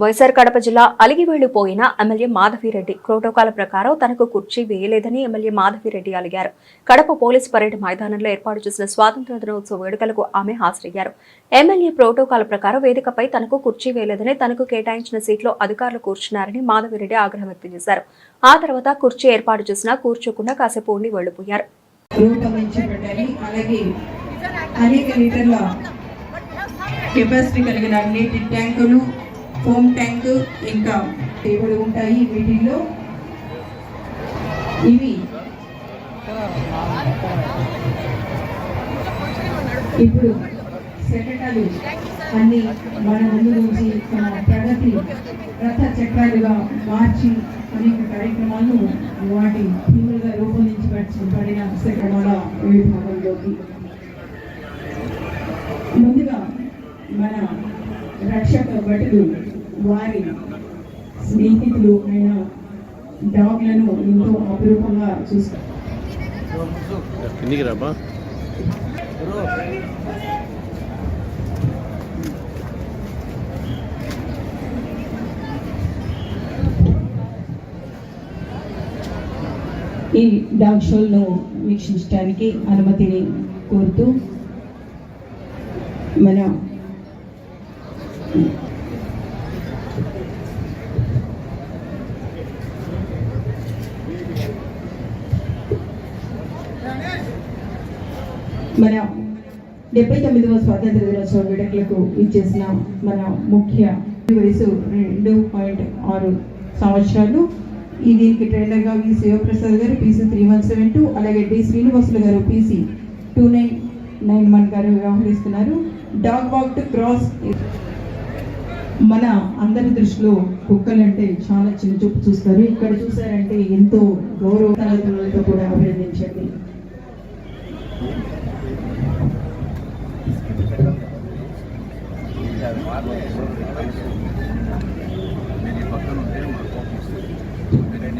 వైఎస్ఆర్ కడప జిల్లా అలిగివేళ్ళిపోయిన MLA Madhavi Reddy. Protocol ప్రకారం తనకు కుర్చీ వేయలేదని ఎమ్మెల్యే మాధవిరెడ్డి అలిగారు. కడప పోలీస్ పరేడ్ మైదానంలో ఏర్పాటు చేసిన స్వాతంత్ర దినోత్సవ వేడుకలకు ఆమె హాజరయ్యారు. ఎమ్మెల్యే ప్రోటోకాల్ ప్రకారం వేదికపై తనకు కుర్చీ వేయలేదని తనకు కేటాయించిన సీట్లో అధికారులు కూర్చున్నారని మాధవిరెడ్డి ఆగ్రహం వ్యక్తం చేశారు. ఆ తర్వాత కుర్చీ ఏర్పాటు చేసినా కూర్చోకుండా కాసేపు ఉండి వెళ్ళిపోయారు కెపాసిటీ కలిగిన నీటి ట్యాంకులు ఫోమ్ ట్యాంక్ ఇంకా టేబుల్ ఉంటాయి వీటిల్లో. ఇవి. ఇప్పుడు శకటాలు అన్ని మన ముందు నుంచి తన ప్రగతి రథ చక్రాలుగా మార్చి అనేక కార్యక్రమాలు వాటి తీవ్రంగా రూపొందించబడిన శకటాల విభాగంలోకి. ముందుగా మన రక్షక భటులు వారి స్నేహితులు అయిన డాగ్లను ఎంతో అపురూపంగా చూస్తారు. ఈ డాగ్ షోలను వీక్షించడానికి అనుమతిని కోరుతూ మన మన డెబ్బై తొమ్మిదవ స్వాతంత్ర దినోత్సవ వేడుకలకు ఇచ్చేసిన మన ముఖ్య వయసు రెండు పాయింట్ ఆరు సంవత్సరాలు. ఈ దీనికి ట్రైనర్గా వి శివప్రసాద్ గారు PC three one seven two అలాగే డి శ్రీనివాసులు గారు PC two nine nine one గారు వ్యవహరిస్తున్నారు. డాగ్ వాక్ టు క్రాస్ మన అందరి దృష్టిలో కుక్కలంటే చాలా చిన్న చూపు చూస్తారు. ఇక్కడ చూసారంటే ఎంతో గౌరవ తలతో కూడా అభినందించండి.